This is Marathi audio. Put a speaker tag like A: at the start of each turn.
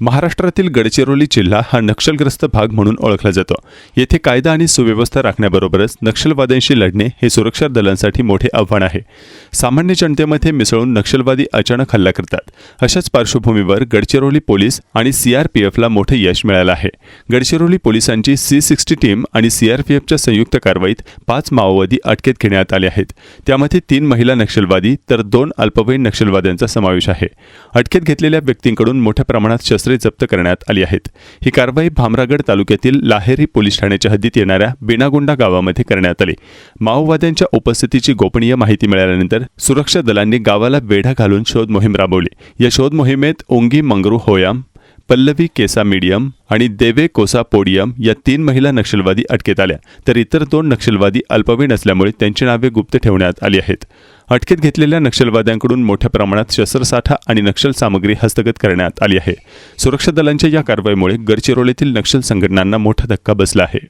A: महाराष्ट्रातील गडचिरोली जिल्हा हा नक्षलग्रस्त भाग म्हणून ओळखला जातो. येथे कायदा आणि सुव्यवस्था राखण्याबरोबरच नक्षलवाद्यांशी लढणे हे सुरक्षा दलांसाठी मोठे आव्हान आहे. सामान्य जनतेमध्ये मिसळून नक्षलवादी अचानक हल्ला करतात. अशाच पार्श्वभूमीवर गडचिरोली पोलीस आणि सीआरपीएफला मोठे यश मिळालं आहे. गडचिरोली पोलिसांची सी सिक्स्टी टीम आणि सीआरपीएफच्या संयुक्त कारवाईत पाच माओवादी अटकेत घेण्यात आले आहेत. त्यामध्ये तीन महिला नक्षलवादी तर दोन अल्पवयीन नक्षलवाद्यांचा समावेश आहे. अटकेत घेतलेल्या व्यक्तींकडून मोठ्या प्रमाणात शस्त्र जप्त करण्यात आली आहेत. ही कारवाई भामरागड तालुक्यातील लाहेरी पोलीस ठाण्याच्या हद्दीत येणाऱ्या बिनागुंडा गावामध्ये करण्यात आली. माओवाद्यांच्या उपस्थितीची गोपनीय माहिती मिळाल्यानंतर सुरक्षा दलांनी गावाला वेढा घालून शोध मोहीम राबवली. या शोध मोहिमेत ओंगी मंगरू होयाम पल्लवी केसा मीडियम आणि देवे कोसा पोडियम या तीन महिला नक्षलवादी अटकेत आल्या तर इतर दोन नक्षलवादी अल्पवयीन असल्यामुळे त्यांची नावे गुप्त ठेवण्यात आली आहेत. अटकेत घेतलेल्या नक्षलवाद्यांकडून मोठ्या प्रमाणात शस्त्रसाठा आणि नक्षल सामग्री हस्तगत करण्यात आली आहे. सुरक्षा दलांच्या या कारवाईमुळे गडचिरोलीतील नक्षल संघटनांना मोठा धक्का बसला आहे.